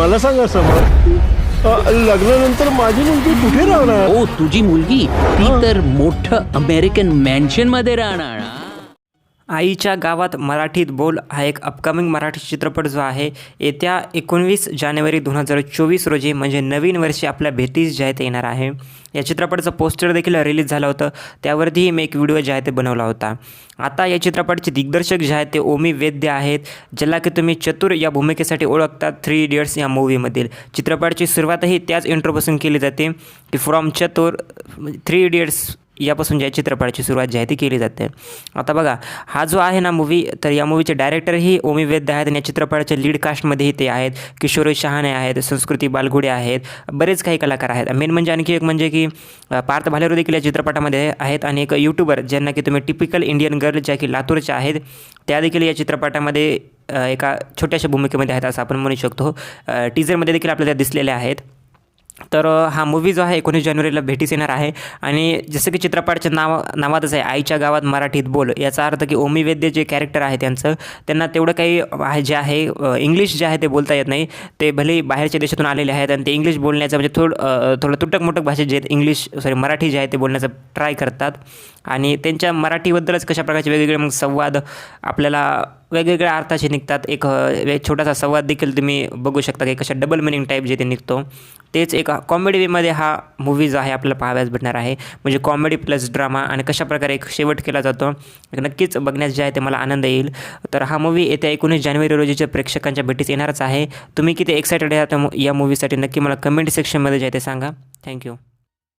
मला सांगा समर अ, लग्नानंतर माझी मुलगी कुठे राहणार? ओ तुझी मुलगी ती तर मोठं अमेरिकन मॅन्शनमध्ये राहणार हा? आईच्या गावात मराठीत बोल हा एक अपकमिंग मराठी चित्रपट जो आहे येत्या एकोणवीस जानेवारी दोन हजार चोवीस रोजी म्हणजे नवीन वर्षी आपल्या भेटीस जे आहे ते येणार आहे. या चित्रपटाचं पोस्टर देखील रिलीज झालं होतं. त्यावरतीही मी एक व्हिडिओ जे आहे ते बनवला होता. आता या चित्रपटाचे दिग्दर्शक जे आहेत ते ओमी वैद्य आहेत ज्याला की तुम्ही चतुर या भूमिकेसाठी ओळखता थ्री इडियट्स या मूवीमधील चित्रपटाची सुरुवातही त्याच इंट्रोपासून केली जाते की फ्रॉम चतुर थ्री इडियट्स यापासून ज्या चित्रपटाची सुरुवात जी आहे ती केली जाते. आता बघा हा जो आहे ना मूवी तर या मूवीचे डायरेक्टरही ओमी वैद्य आहेत आणि या चित्रपटाच्या लीड कास्टमध्येही ते आहेत. किशोरी शहाणे आहेत संस्कृती बालगुडे आहेत बरेच काही कलाकार आहेत. मेन म्हणजे आणखी एक म्हणजे की पार्थ भालेरो देखील या चित्रपटामध्ये आहेत आणि एक यूट्यूबर ज्यांना की तुम्ही टिपिकल इंडियन गर्ल ज्या की लातूरच्या आहेत त्या देखील या चित्रपटामध्ये एका छोट्याशा भूमिकेमध्ये आहेत असं आपण म्हणू शकतो. टीझरमध्ये देखील आपल्याला दिसलेल्या आहेत. तर हा मूवी जो आहे एकोणीस जानेवारीला भेटीस येणार आहे. आणि जसं की चित्रपटाच्या नाव नावातच आहे आईच्या गावात मराठीत बोल. याचा अर्थ की ओमी वैद्य जे कॅरेक्टर आहे त्यांचं त्यांना तेवढं काही आहे जे आहे इंग्लिश जे आहे ते बोलता येत नाही. ते भले बाहेरच्या देशातून आलेले आहेत आणि ते इंग्लिश बोलण्याचं म्हणजे थोडं थोडं तुटक मुटक भाषेत जे आहेत इंग्लिश सॉरी मराठी जे आहे ते बोलण्याचा ट्राय करतात. आणि त्यांच्या मराठीबद्दलच कशा प्रकारचे वेगवेगळे मग संवाद आपल्याला वेगवेगळ्या अर्थाचे निघतात. एक एक छोटासा संवाद देखील तुम्ही बघू शकता की कशा डबल मिनिंग टाईप जे ते निघतो. तेच एक कॉमेडी वेमध्ये हा मूवी जो आहे आपल्याला पाहाव्यास भेटणार आहे. म्हणजे कॉमेडी प्लस ड्रामा आणि कशाप्रकारे एक शेवट केला जातो नक्कीच बघण्यास जे आहे ते मला आनंद येईल. तर हा मूवी येत्या एकोणीस जानेवारी रोजीच्या प्रेक्षकांच्या भेटीस येणारच आहे. तुम्ही किती एक्सायटेड आहात या मूवीसाठी नक्की मला कमेंट सेक्शनमध्ये जे आहे ते सांगा. थँक्यू